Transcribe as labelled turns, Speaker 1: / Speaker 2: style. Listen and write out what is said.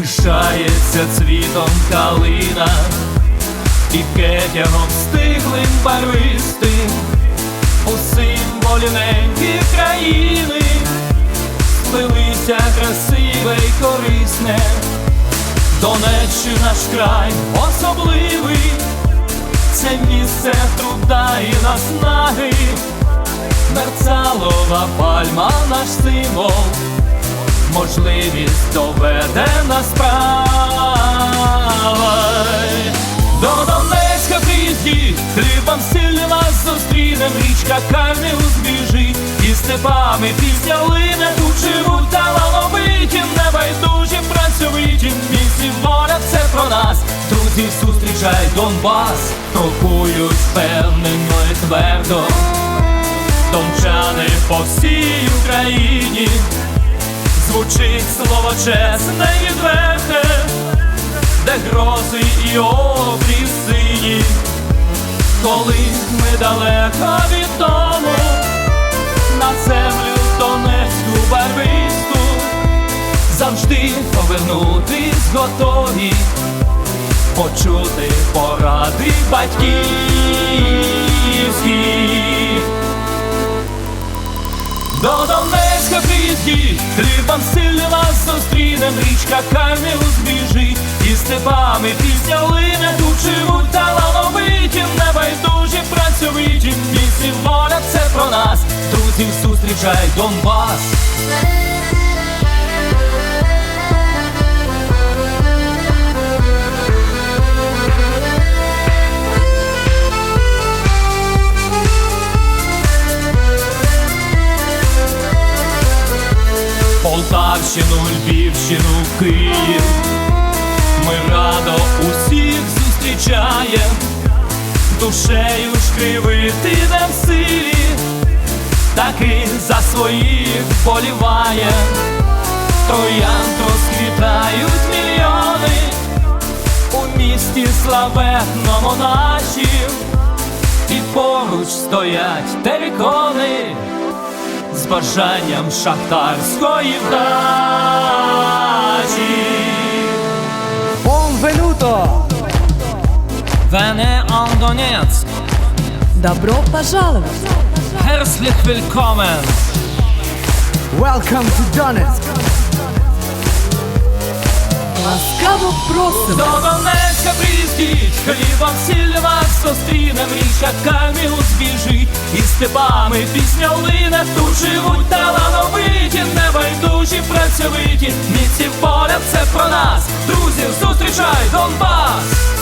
Speaker 1: пишається цвітом калина, і кетягом стиглим барвистим у символі країни сплелися красиве й корисне, Донеччина наш край особливий, це місце труда і наснаги, Мерцалова пальма наш символ, можливість доведена справа. До Донецька приїздіть, хлібом сильним вас зустрінем, річка Кальмі узбіжить, і степами пісня лине, тут живуть талановиті, небайдужі, працьовиті, місці воля це про нас, друзі, зустрічай Донбас, крокують впевнено і твердо, дончани по всій Україні, звучить слово чесне і відверте де грози і обріз сині, коли ми далеко від дому, на землю Донецьку барвисту, завжди повернутись готові, почути поради батьківські. До Донецька приїздіть, хлібом сильним вас зустрінем, річка Кальмі узбіжить, і степами пісня лине, тут живуть талановиті, небайдужі, працьовиті, місці воля це про нас, друзів зустрічай Донбас. Полтавщину, Львівщину, Київ. Ми радо усіх зустрічаєм, душею ж кривити не в силі, таки за своїх боліває, троянд розквітають мільйони. У місті славетному нашім, і поруч стоять терикони з бажанням шахтарської вдачі.
Speaker 2: Бонвенуто!
Speaker 1: Вене Андонецьк,
Speaker 2: Добро пожаловать!
Speaker 1: herzlich willkommen.
Speaker 2: Welcome to Donetsk! Ласкаво просимо!
Speaker 1: До Донецька приїздіть, хлібом сіль вас зустрінем, річка Кальмі узбіжить, і степами, пісня лине, тут живуть талановиті, небайдужі працьовиті, місці поля це про нас, друзів, зустрічай Донбас!